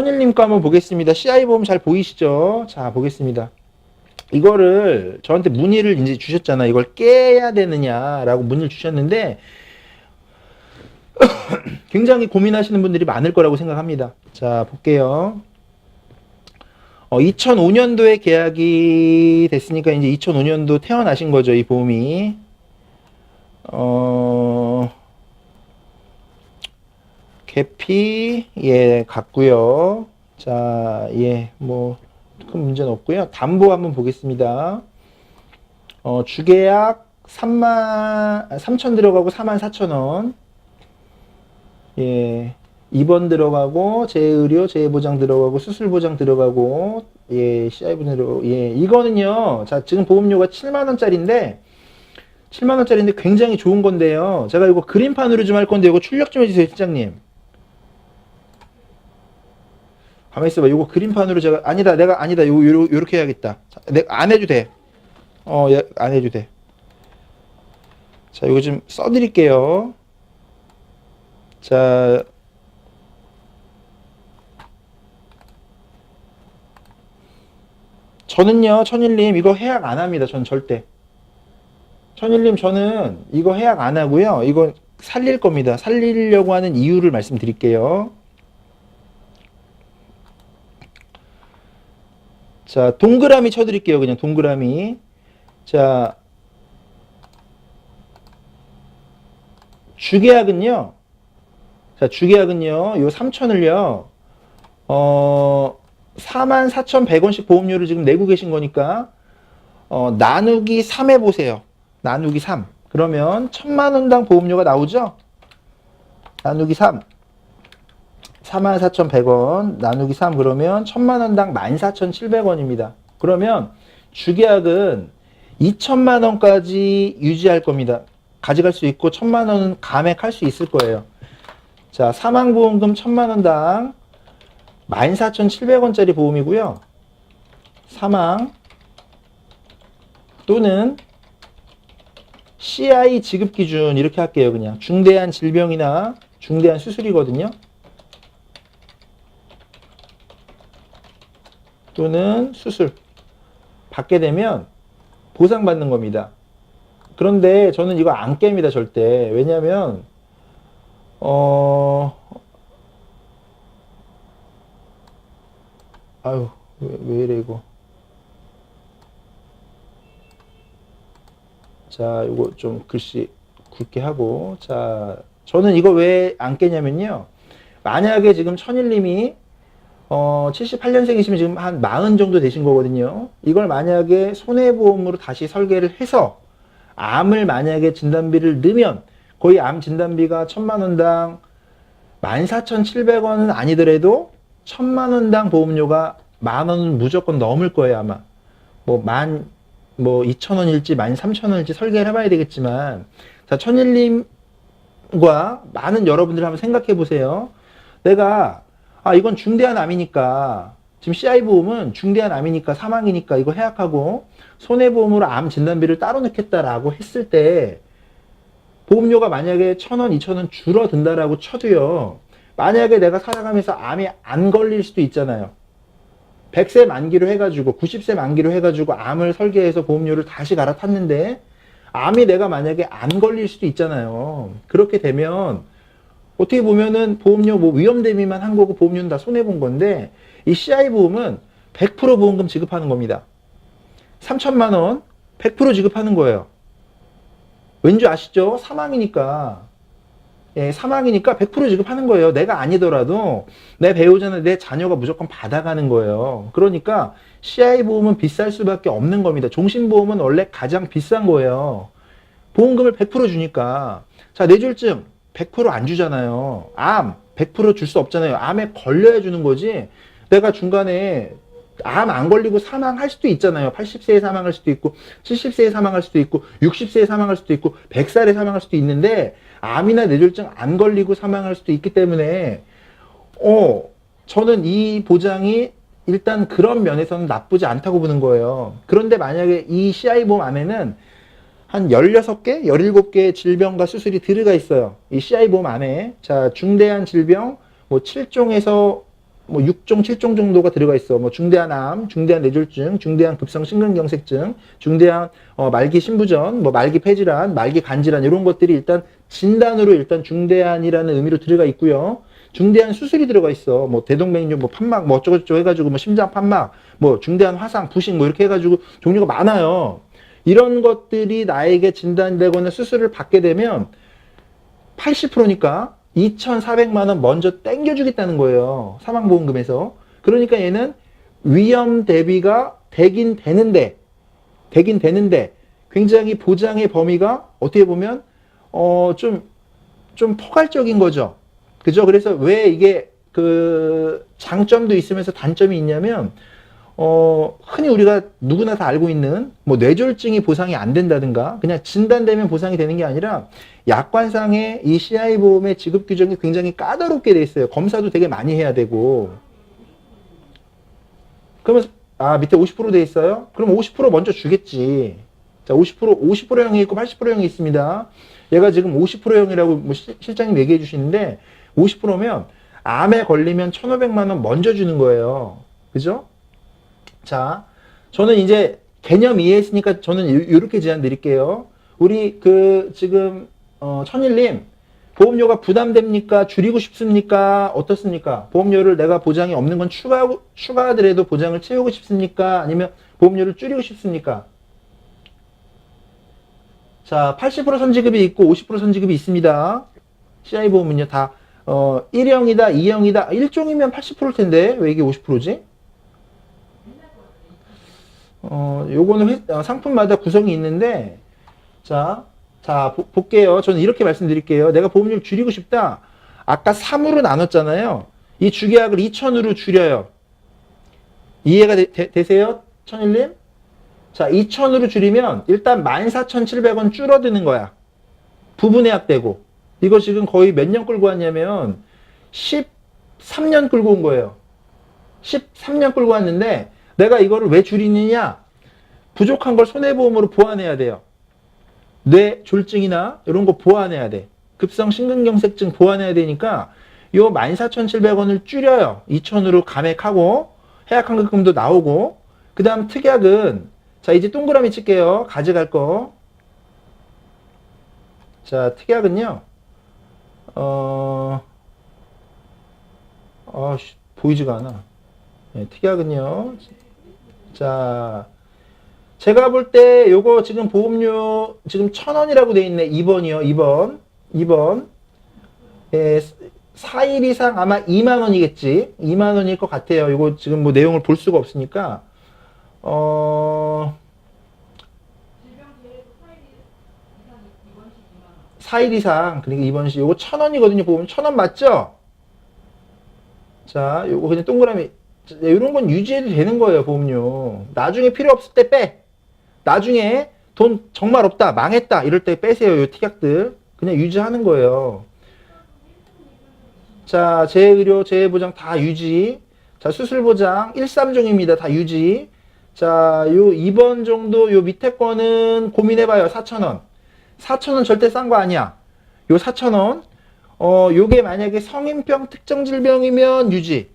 천일님 거 한번 보겠습니다. CI 보험 잘 보이시죠? 자, 보겠습니다. 이거를 저한테 문의를 이제 주셨잖아. 이걸 깨야 되느냐라고 문의를 주셨는데 굉장히 고민하시는 분들이 많을 거라고 생각합니다. 자, 볼게요. 어, 2005년도에 계약이 됐으니까 이제 2005년도 태어나신 거죠, 이 보험이. 어, 계피, 예, 같고요 자, 예, 뭐, 큰 문제는 없고요 담보 한번 보겠습니다. 어, 주계약 3만, 3천 들어가고 4만 4천 원. 예, 2번 들어가고, 재의료, 재보장 들어가고, 수술 보장 들어가고, 예, CI분으로, 예, 이거는요, 자, 지금 보험료가 7만 원짜리인데, 7만 원짜리인데 굉장히 좋은 건데요. 제가 이거 그림판으로 좀 할 건데, 이거 출력 좀 해주세요, 실장님. 가만히 있어봐. 이거 그림판으로 제가, 아니다, 내가, 아니다, 요, 요, 요렇게 해야겠다. 자, 내가 안 해도 돼. 어, 예, 안 해도 돼. 자, 이거 좀 써드릴게요. 자, 저는요, 천일님, 이거 해약 안 합니다. 전 절대. 천일님, 저는 이거 해약 안 하고요. 이거 살릴 겁니다. 살리려고 하는 이유를 말씀드릴게요. 자, 동그라미 쳐드릴게요. 그냥 동그라미. 자, 주계약은요. 자, 주계약은요. 요 3천을요. 어, 44,100원씩 보험료를 지금 내고 계신 거니까 어, 나누기 3 해보세요. 나누기 3. 그러면 1천만 원당 보험료가 나오죠? 나누기 3. 44,100원 나누기 3 그러면 1천만 원당 14,700원입니다. 그러면 주계약은 2천만 원까지 유지할 겁니다. 가져갈 수 있고 1천만 원은 감액할 수 있을 거예요. 자, 사망보험금 1천만 원당 14,700원짜리 보험이고요. 사망 또는 CI 지급 기준 이렇게 할게요. 그냥 중대한 질병이나 중대한 수술이거든요. 또는 수술 받게 되면 보상받는 겁니다. 그런데 저는 이거 안 깹니다, 절대. 왜냐면, 어, 아유, 왜, 왜 이래, 이거. 자, 이거 좀 글씨 굵게 하고. 자, 저는 이거 왜 안 깨냐면요. 만약에 지금 천일님이 어, 78년생이시면 지금 한 40 정도 되신 거거든요. 이걸 만약에 손해보험으로 다시 설계를 해서 암을 만약에 진단비를 넣으면 거의 암 진단비가 1000만 원당 14,700원은 아니더라도 1000만 원당 보험료가 만 원은 무조건 넘을 거예요, 아마. 뭐, 만, 뭐, 2,000원일지, 13,000원일지 설계를 해봐야 되겠지만, 자, 천일님과 많은 여러분들 한번 생각해 보세요. 내가 아, 이건 중대한 암이니까, 지금 CI 보험은 중대한 암이니까 사망이니까 이거 해약하고, 손해보험으로 암 진단비를 따로 넣겠다라고 했을 때, 보험료가 만약에 천 원, 이천 원 줄어든다라고 쳐도요, 만약에 내가 살아가면서 암이 안 걸릴 수도 있잖아요. 100세 만기로 해가지고, 90세 만기로 해가지고 암을 설계해서 보험료를 다시 갈아탔는데, 암이 내가 만약에 안 걸릴 수도 있잖아요. 그렇게 되면, 어떻게 보면은 보험료 뭐 위험 대비만 한 거고 보험료는 다 손해 본 건데 이 CI 보험은 100% 보험금 지급하는 겁니다. 3천만 원 100% 지급하는 거예요. 왠지 아시죠? 사망이니까. 예, 사망이니까 100% 지급하는 거예요. 내가 아니더라도 내 배우자나 내 자녀가 무조건 받아가는 거예요. 그러니까 CI 보험은 비쌀 수밖에 없는 겁니다. 종신보험은 원래 가장 비싼 거예요. 보험금을 100% 주니까. 자, 뇌졸중 100%안 주잖아요. 암 100%줄 수 없잖아요. 암에 걸려야 주는 거지. 내가 중간에 암 안 걸리고 사망할 수도 있잖아요. 80세에 사망할 수도 있고, 70세에 사망할 수도 있고, 60세에 사망할 수도 있고, 100살에 사망할 수도 있는데, 암이나 뇌졸중 안 걸리고 사망할 수도 있기 때문에, 어, 저는 이 보장이 일단 그런 면에서는 나쁘지 않다고 보는 거예요. 그런데 만약에 이 CI 보험 안에는 한 16개, 17개의 질병과 수술이 들어가 있어요. 이 CI 보험 안에. 자, 중대한 질병, 뭐 7종에서 뭐 6종, 7종 정도가 들어가 있어. 뭐 중대한 암, 중대한 뇌졸중, 중대한 급성 심근경색증, 중대한 어, 말기 신부전, 뭐 말기 폐질환, 말기 간질환 이런 것들이 일단 진단으로 일단 중대한이라는 의미로 들어가 있고요. 중대한 수술이 들어가 있어. 뭐 대동맥류, 뭐 판막, 뭐 어쩌고저쩌고 해가지고 뭐 심장 판막, 뭐 중대한 화상, 부식 뭐 이렇게 해가지고 종류가 많아요. 이런 것들이 나에게 진단되거나 수술을 받게 되면 80%니까 2,400만 원 먼저 땡겨주겠다는 거예요. 사망보험금에서. 그러니까 얘는 위험 대비가 되긴 되는데, 되긴 되는데, 굉장히 보장의 범위가 어떻게 보면, 어, 좀, 좀 포괄적인 거죠. 그죠? 그래서 왜 이게 그 장점도 있으면서 단점이 있냐면, 어, 흔히 우리가 누구나 다 알고 있는 뭐 뇌졸중이 보상이 안 된다든가 그냥 진단되면 보상이 되는 게 아니라 약관상의 이 CI 보험의 지급 규정이 굉장히 까다롭게 돼 있어요. 검사도 되게 많이 해야 되고. 그러면 아 밑에 50%돼 있어요? 그럼 50% 먼저 주겠지. 자, 50% 50%형이 있고 80%형이 있습니다. 얘가 지금 50%형이라고 뭐 실- 실장님 얘기해 주시는데 50%면 암에 걸리면 1,500만 원 먼저 주는 거예요. 그죠? 자, 저는 이제 개념 이해했으니까 저는 이렇게 제안 드릴게요. 우리 그 지금 어, 천일님 보험료가 부담됩니까? 줄이고 싶습니까? 어떻습니까? 보험료를 내가 보장이 없는 건 추가 추가하더라도 보장을 채우고 싶습니까? 아니면 보험료를 줄이고 싶습니까? 자, 80% 선지급이 있고 50% 선지급이 있습니다. CI 보험은요 다 어, 1형이다, 2형이다, 1종이면 80%일 텐데 왜 이게 50%지? 어, 요거는 회- 어, 상품마다 구성이 있는데, 자, 자, 보- 볼게요. 저는 이렇게 말씀드릴게요. 내가 보험료를 줄이고 싶다. 아까 3으로 나눴잖아요. 이 주계약을 2천으로 줄여요. 이해가 되, 세요 천일님? 자, 2천으로 줄이면 일단 14,700원 줄어드는 거야. 부분해약되고. 이거 지금 거의 몇 년 끌고 왔냐면 13년 끌고 온 거예요. 13년 끌고 왔는데 내가 이거를 왜 줄이느냐? 부족한 걸 손해보험으로 보완해야 돼요. 뇌 졸증이나 이런 거 보완해야 돼. 급성 심근경색증 보완해야 되니까 요 14,700원을 줄여요. 2,000으로 감액하고 해약환급금도 나오고 그 다음 특약은 자 이제 동그라미 칠게요. 가져갈 거. 자 특약은요. 어... 아, 씨, 보이지가 않아. 네, 특약은요. 자, 제가 볼 때 요거 지금 보험료 지금 천 원이라고 돼 있네. 2번이요. 2번. 2번. 예, 4일 이상 아마 2만 원이겠지. 2만 원일 것 같아요. 요거 지금 뭐 내용을 볼 수가 없으니까. 어, 4일 이상, 그러니까 2번씩. 요거 천 원이거든요. 보면 천 원 맞죠? 자, 요거 그냥 동그라미. 이런 건 유지해도 되는 거예요, 보험료. 나중에 필요 없을 때 빼. 나중에 돈 정말 없다, 망했다, 이럴 때 빼세요, 요 특약들. 그냥 유지하는 거예요. 자, 재의료, 재해보장 다 유지. 자, 수술보장 1, 3종입니다. 다 유지. 자, 요 2번 정도, 요 밑에 거는 고민해봐요. 4,000원. 4,000원 절대 싼 거 아니야. 요 4,000원. 어, 요게 만약에 성인병 특정 질병이면 유지.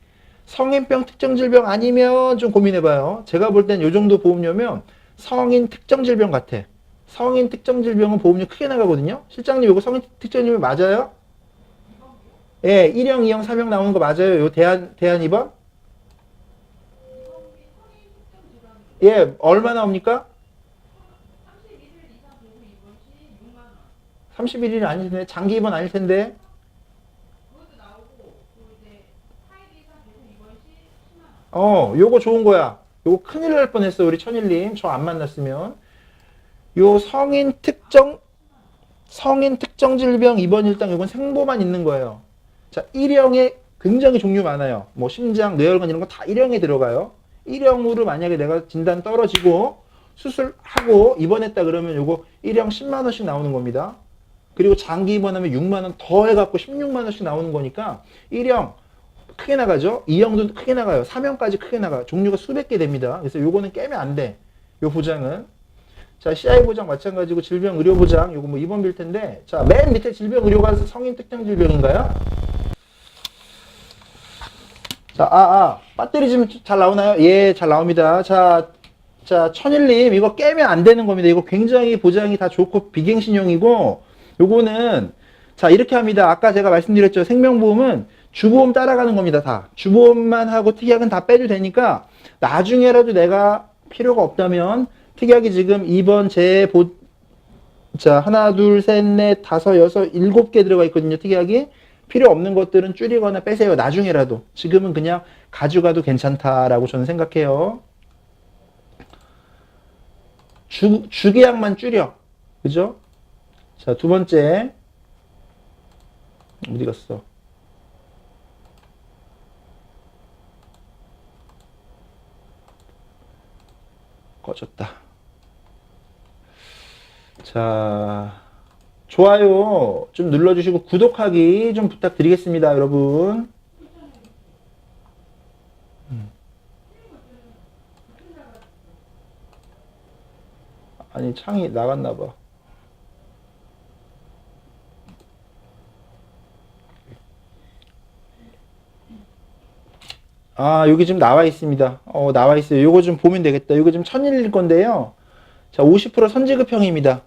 성인병 특정 질병 아니면 좀 고민해봐요. 제가 볼 땐 요 정도 보험료면 성인 특정 질병 같아. 성인 특정 질병은 보험료 크게 나가거든요. 실장님 이거 성인 특정 질병 맞아요? 예, 1형, 2형, 3형 나오는 거 맞아요? 요 대한, 대한 2번? 예, 얼마 나옵니까? 31일 아닐 텐데, 장기 입원 아닐 텐데. 어, 요거 좋은 거야. 요거 큰일 날 뻔했어, 우리 천일님. 저 안 만났으면. 요 성인 특정, 성인 특정 질병 입원 일당 요건 생보만 있는 거예요. 자, 1형에 굉장히 종류 많아요. 뭐 심장, 뇌혈관 이런 거 다 1형에 들어가요. 1형으로 만약에 내가 진단 떨어지고 수술하고 입원했다 그러면 요거 1형 10만 원씩 나오는 겁니다. 그리고 장기 입원하면 6만 원 더 해갖고 16만 원씩 나오는 거니까 1형 크게 나가죠. 2형도 크게 나가요. 3형까지 크게 나가요. 종류가 수백 개 됩니다. 그래서 요거는 깨면 안 돼. 요 보장은. 자, CI 보장 마찬가지고 질병 의료 보장 요거 뭐 2번 빌 텐데 자, 맨 밑에 질병 의료가 성인 특정 질병인가요? 자, 아, 아, 배터리 지금 잘 나오나요? 예, 잘 나옵니다. 자, 자, 천일님, 이거 깨면 안 되는 겁니다. 이거 굉장히 보장이 다 좋고 비갱신용이고, 요거는, 자, 이렇게 합니다. 아까 제가 말씀드렸죠. 생명보험은 주보험 따라가는 겁니다. 다. 주보험만 하고 특약은 다 빼도 되니까, 나중에라도 내가 필요가 없다면, 특약이 지금 2번 제 보, 자, 하나, 둘, 셋, 넷, 다섯, 여섯, 일곱 개 들어가 있거든요. 특약이. 필요 없는 것들은 줄이거나 빼세요. 나중에라도. 지금은 그냥 가져가도 괜찮다라고 저는 생각해요. 주, 주계약만 줄여. 그죠? 자, 두 번째. 어디 갔어? 꺼졌다. 자, 좋아요 좀 눌러주시고 구독하기 좀 부탁드리겠습니다, 여러분. 음. 아니, 창이 나갔나 봐. 아, 여기 지금 나와 있습니다. 어, 나와 있어요. 요거 좀 보면 되겠다. 요거 지금 천일일 건데요. 자, 50% 선지급형입니다.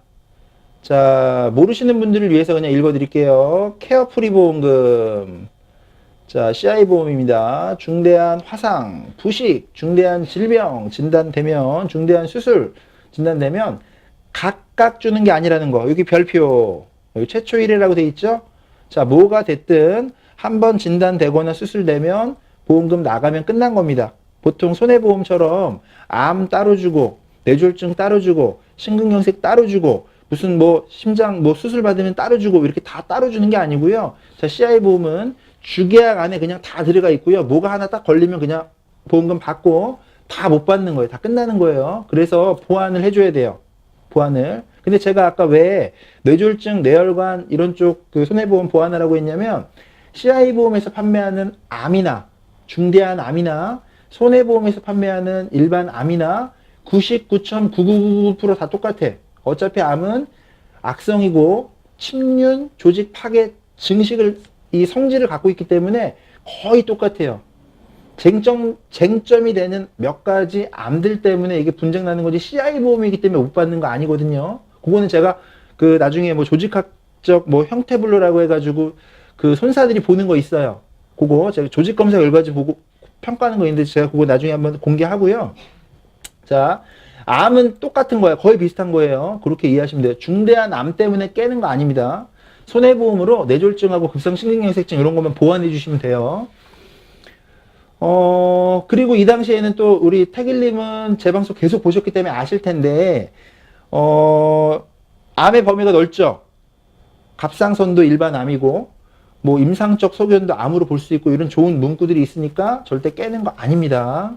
자, 모르시는 분들을 위해서 그냥 읽어 드릴게요. 케어프리 보험금. 자, CI 보험입니다. 중대한 화상, 부식, 중대한 질병 진단되면, 중대한 수술 진단되면 각각 주는 게 아니라는 거. 여기 별표. 여기 최초 1회라고 돼 있죠? 자, 뭐가 됐든 한 번 진단되거나 수술되면 보험금 나가면 끝난 겁니다. 보통 손해보험처럼 암 따로 주고, 뇌졸중 따로 주고, 심근경색 따로 주고, 무슨 뭐 심장 뭐 수술 받으면 따로 주고 이렇게 다 따로 주는 게 아니고요. 자, CI 보험은 주계약 안에 그냥 다 들어가 있고요. 뭐가 하나 딱 걸리면 그냥 보험금 받고 다 못 받는 거예요. 다 끝나는 거예요. 그래서 보완을 해줘야 돼요. 보완을. 근데 제가 아까 왜 뇌졸중, 뇌혈관 이런 쪽 그 손해보험 보완하라고 했냐면 CI 보험에서 판매하는 암이나 중대한 암이나 손해보험에서 판매하는 일반 암이나 99.9999%다 똑같아. 어차피 암은 악성이고 침륜, 조직 파괴, 증식을 이 성질을 갖고 있기 때문에 거의 똑같아요. 쟁점, 쟁점이 되는 몇 가지 암들 때문에 이게 분쟁 나는 거지 CI 보험이기 때문에 못 받는 거 아니거든요. 그거는 제가 그 나중에 뭐 조직학적 뭐 형태분류라고 해가지고 그 손사들이 보는 거 있어요. 그거 제가 조직 검사 결과지 보고 평가하는 거 있는데 제가 그거 나중에 한번 공개하고요. 자, 암은 똑같은 거예요. 거의 비슷한 거예요. 그렇게 이해하시면 돼요. 중대한 암 때문에 깨는 거 아닙니다. 손해보험으로 뇌졸중하고 급성심근경색증 이런 것만 보완해 주시면 돼요. 어, 그리고 이 당시에는 또 우리 태길님은 제 방송 계속 보셨기 때문에 아실 텐데, 어, 암의 범위가 넓죠? 갑상선도 일반 암이고, 뭐 임상적 소견도 암으로 볼 수 있고 이런 좋은 문구들이 있으니까 절대 깨는 거 아닙니다.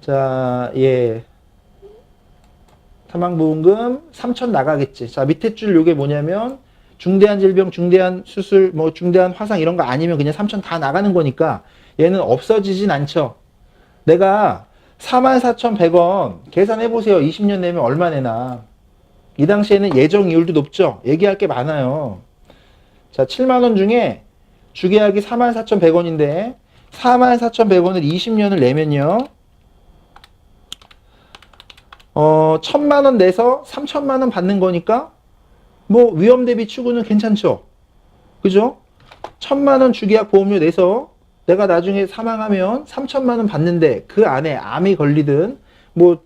자, 예. 사망보험금 3천 나가겠지. 자, 밑에 줄 요게 뭐냐면 중대한 질병, 중대한 수술, 뭐 중대한 화상 이런 거 아니면 그냥 3천 다 나가는 거니까 얘는 없어지진 않죠. 내가 44,100원 계산해 보세요. 20년 내면 얼마 내나. 이 당시에는 예정 이율도 높죠. 얘기할 게 많아요. 자, 7만 원 중에 주계약이 44,100원인데 44,100원을 20년을 내면요. 어, 천만 원 내서 3천만 원 받는 거니까 뭐 위험 대비 추구는 괜찮죠. 그죠? 천만 원 주계약 보험료 내서 내가 나중에 사망하면 3천만 원 받는데 그 안에 암이 걸리든 뭐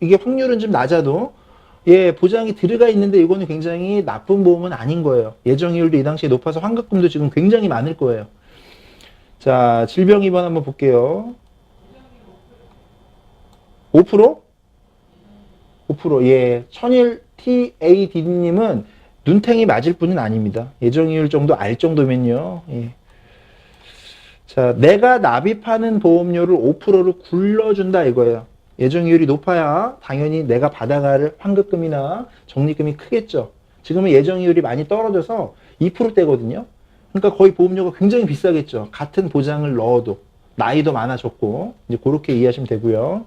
이게 확률은 좀 낮아도 예, 보장이 들어가 있는데 이거는 굉장히 나쁜 보험은 아닌 거예요. 예정이율도 이 당시에 높아서 환급금도 지금 굉장히 많을 거예요. 자, 질병 입원 한번 볼게요. 5%? 5% 예. 천일 TAD님은 눈탱이 맞을 분은 아닙니다. 예정이율 정도 알 정도면요. 예. 자, 내가 납입하는 보험료를 5%로 굴러준다 이거예요. 예정이율이 높아야 당연히 내가 받아갈 환급금이나 적립금이 크겠죠. 지금은 예정이율이 많이 떨어져서 2%대거든요. 그러니까 거의 보험료가 굉장히 비싸겠죠. 같은 보장을 넣어도 나이도 많아졌고 이제 그렇게 이해하시면 되고요.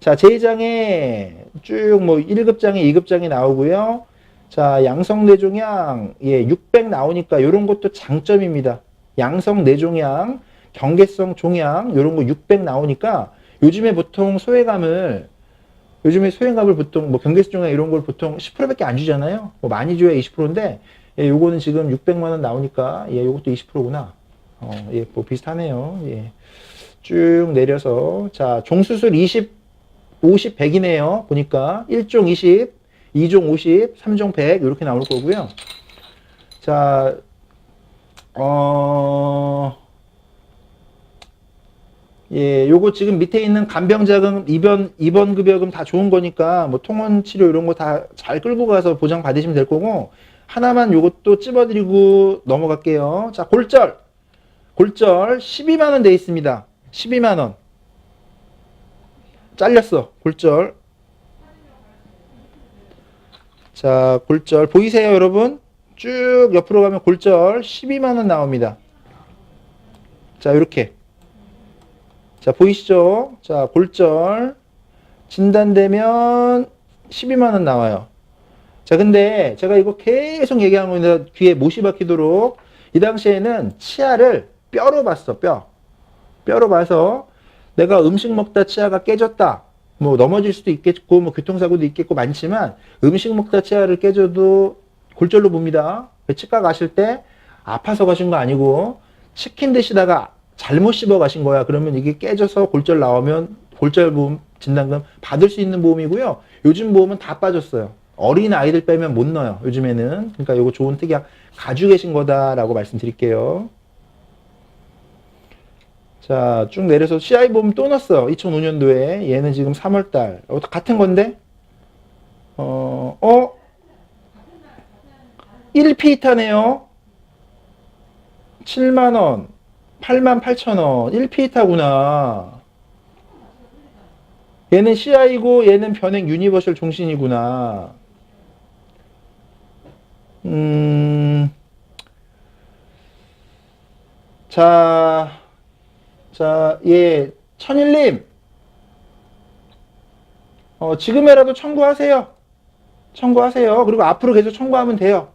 자, 제2장에 쭉 뭐 1급장에 2급장이 나오고요. 자, 양성 뇌종양 예, 600 나오니까 이런 것도 장점입니다. 양성 뇌종양 경계성 종양 요런 거 600 나오니까 요즘에 보통 소외감을 요즘에 소외감을 보통 뭐 종양 이런 걸 보통 10%밖에 안 주잖아요. 뭐 많이 줘야 20%인데 예, 요거는 지금 600만 원 나오니까 예, 요것도 20%구나. 어, 예, 뭐 비슷하네요. 예. 쭉 내려서 자, 종수술 20 50 100이네요. 보니까 1종 20, 2종 50, 3종 100 이렇게 나올 거고요. 자, 어, 예, 요거 지금 밑에 있는 간병자금, 입원, 입원 급여금 다 좋은 거니까 뭐 통원 치료 이런 거 다 잘 끌고 가서 보장 받으시면 될 거고 하나만 요것도 찝어드리고 넘어갈게요. 자, 골절. 골절 12만 원 돼 있습니다. 12만 원. 잘렸어. 골절. 자, 골절 보이세요, 여러분? 쭉 옆으로 가면 골절 12만 원 나옵니다. 자, 이렇게. 자, 보이시죠? 자, 골절 진단되면 12만 원 나와요. 자, 근데 제가 이거 계속 얘기하고 있는데 귀에 못이 박히도록 이 당시에는 치아를 뼈로 봤어, 뼈. 뼈로 봐서 내가 음식 먹다 치아가 깨졌다. 뭐 넘어질 수도 있겠고 뭐 교통사고도 있겠고 많지만 음식 먹다 치아를 깨져도 골절로 봅니다. 치과 가실 때 아파서 가신 거 아니고 치킨 드시다가 잘못 씹어 가신 거야. 그러면 이게 깨져서 골절 나오면 골절 보험 진단금 받을 수 있는 보험이고요. 요즘 보험은 다 빠졌어요. 어린 아이들 빼면 못 넣어요. 요즘에는. 그러니까 이거 좋은 특약 가지고 계신 거다라고 말씀드릴게요. 자, 쭉 내려서 CI 보험 또 넣었어. 2005년도에. 얘는 지금 3월 달. 어, 같은 건데? 어, 어? 1피타네요. 7만 원. 8만 8천원. 1피타구나. 얘는 CI고 얘는 변행 유니버셜 종신이구나. 음. 자, 자, 예, 천일 님. 어, 지금이라도 청구하세요. 청구하세요. 그리고 앞으로 계속 청구하면 돼요.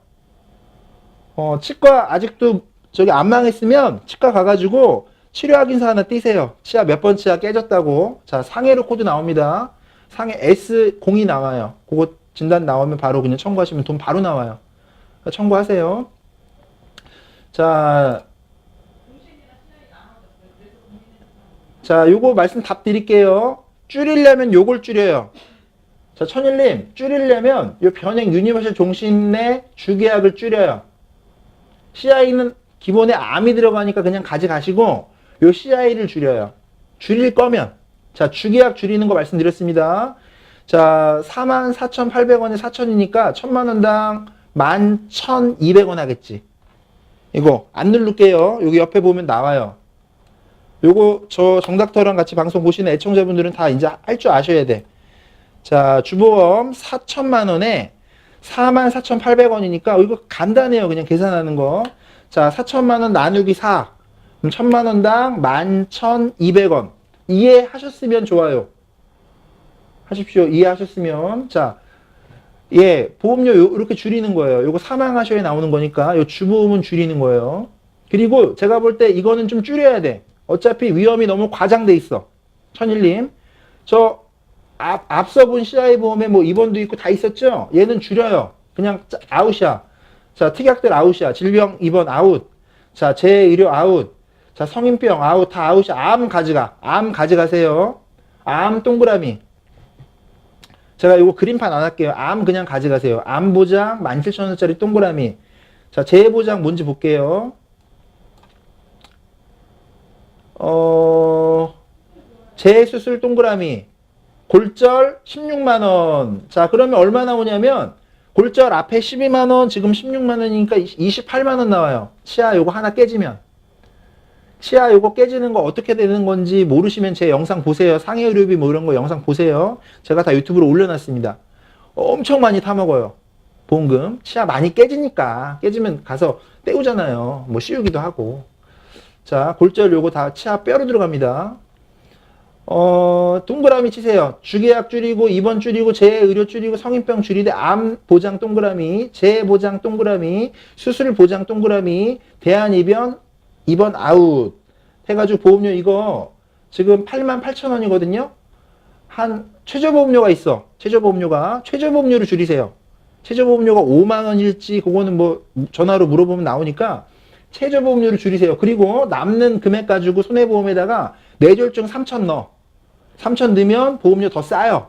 어, 치과 아직도 저기 안 망했으면 치과 가가지고 치료 확인서 하나 띄세요. 치아 몇 번 치아 깨졌다고. 자, 상해로 코드 나옵니다. 상해 S0이 나와요. 그거 진단 나오면 바로 그냥 청구하시면 돈 바로 나와요. 그러니까 청구하세요. 자, 자, 요거 말씀 답 드릴게요. 줄이려면 요걸 줄여요. 자, 천일님, 줄이려면 요 변행 유니버셜 종신의 주계약을 줄여요. CI는 기본에 암이 들어가니까 그냥 가져가시고 요 CI를 줄여요. 줄일 거면 자, 주계약 줄이는 거 말씀드렸습니다. 자, 44,800원에 4,000이니까 1,000만 원당 11,200원 하겠지. 이거 안 누를게요. 여기 옆에 보면 나와요. 요거 저 정닥터랑 같이 방송 보시는 애청자분들은 다 이제 할 줄 아셔야 돼. 자, 주보험 4천만 원에 44,800원이니까 이거 간단해요. 그냥 계산하는 거. 자, 4천만 원 나누기 4. 그럼 1천만 원당 11,200원. 이해하셨으면 좋아요. 하십시오. 이해하셨으면. 자, 예, 보험료 요- 이렇게 줄이는 거예요. 요거 사망하셔야 나오는 거니까 요 주보험은 줄이는 거예요. 그리고 제가 볼 때 이거는 좀 줄여야 돼. 어차피 위험이 너무 과장돼 있어. 천일님. 저 앞, 앞서 본 CI 보험에 뭐 입원도 있고 다 있었죠? 얘는 줄여요. 그냥 짜- 아웃이야. 자, 특약들 아웃이야. 질병 입원 아웃. 자, 재의료 아웃. 자, 성인병 아웃. 다 아웃이야. 암 가져가. 암 가져가세요. 암 동그라미. 제가 이거 그림판 안 할게요. 암 그냥 가져가세요. 암 보장 17,000원짜리 동그라미. 자, 재보장 뭔지 볼게요. 어, 재수술 동그라미. 골절 16만원. 자, 그러면 얼마 나오냐면, 골절 앞에 12만원, 지금 16만원이니까 28만원 나와요. 치아 요거 하나 깨지면. 치아 요거 깨지는 거 어떻게 되는 건지 모르시면 제 영상 보세요. 상해 의료비 뭐 이런 거 영상 보세요. 제가 다 유튜브로 올려놨습니다. 엄청 많이 타먹어요. 보험금. 치아 많이 깨지니까. 깨지면 가서 때우잖아요. 뭐 씌우기도 하고. 자, 골절 요거 다 치아 뼈로 들어갑니다. 어, 동그라미 치세요. 주계약 줄이고, 입원 줄이고, 재의료 줄이고, 성인병 줄이되, 암 보장 동그라미, 재보장 동그라미, 수술 보장 동그라미, 대한 입원, 입원 아웃, 해가지고 보험료 이거 지금 8만 8천 원이거든요. 한 최저 보험료가 있어. 최저 보험료가 최저 보험료를 줄이세요. 최저 보험료가 5만 원일지 그거는 뭐 전화로 물어보면 나오니까 최저 보험료를 줄이세요. 그리고 남는 금액 가지고 손해보험에다가 뇌졸중 3천 넣어. 3천 넣으면 보험료 더 싸요.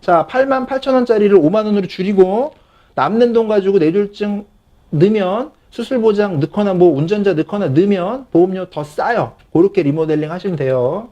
자, 8만 8천 원짜리를 5만 원으로 줄이고 남는 돈 가지고 뇌졸중 넣으면 수술 보장 넣거나 뭐 운전자 넣거나 넣으면 보험료 더 싸요. 그렇게 리모델링 하시면 돼요.